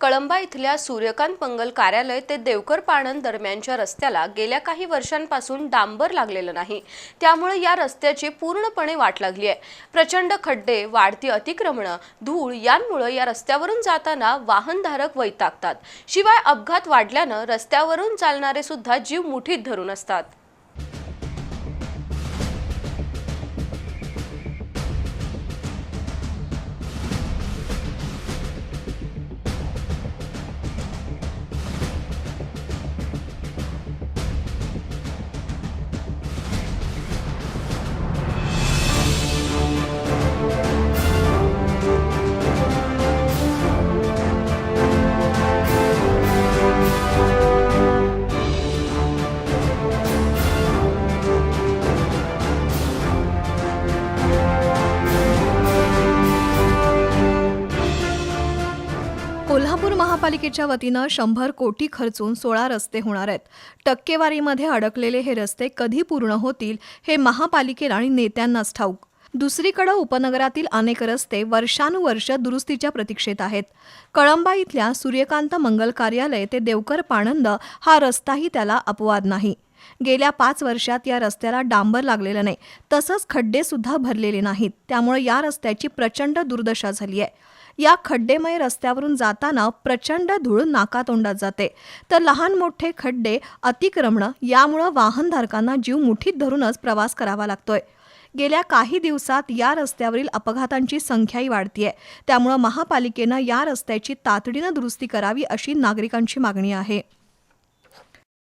कळंबा इथल्या सूर्यकांत मंगल कार्यालय ते देवकर पाणंद दरम्यानच्या रस्त्याला गेल्या काही वर्षांपासून डांबर लागलेलं नाही. त्यामुळे या रस्त्याची पूर्णपणे वाट लागली आहे. प्रचंड खड्डे वाढती अतिक्रमणं धूळ यांमुळे या रस्त्यावरून जाताना वाहनधारक वैतागतात. शिवाय अपघात वाढल्यानं रस्त्यावरून चालणारे सुद्धा जीव मुठीत धरून असतात. कोल्हापूर महापालिकेच्या वतीनं शंभर कोटी खर्चून सोळा रस्ते होणार आहेत. टक्केवारीमध्ये अडकलेले हे रस्ते कधी पूर्ण होतील हे महापालिकेला आणि नेत्यांनाच ठाऊक. दुसरीकडे उपनगरातील अनेक रस्ते वर्षानुवर्ष दुरुस्तीच्या प्रतीक्षेत आहेत. कळंबा इथल्या सूर्यकांत मंगल कार्यालय ते देवकर पाणंद हा रस्ताही त्याला अपवाद नाही. गेल्या पाच वर्षात या रस्त्याला डांबर लागलेलं नाही. तसंच खड्डेसुद्धा भरलेले नाहीत. त्यामुळे या रस्त्याची प्रचंड दुर्दशा झाली आहे. या खड्डेमय रस्त्यावरून जाताना प्रचंड धूळ नाकातोंडात जाते. तर लहान मोठे खड्डे अतिक्रमणं यामुळं वाहनधारकांना जीव मुठीत धरूनच प्रवास करावा लागतोय. गेल्या काही दिवसात या रस्त्यावरील अपघातांची संख्याही वाढतीये. त्यामुळं महापालिकेनं या रस्त्याची तातडीनं दुरुस्ती करावी अशी नागरिकांची मागणी आहे.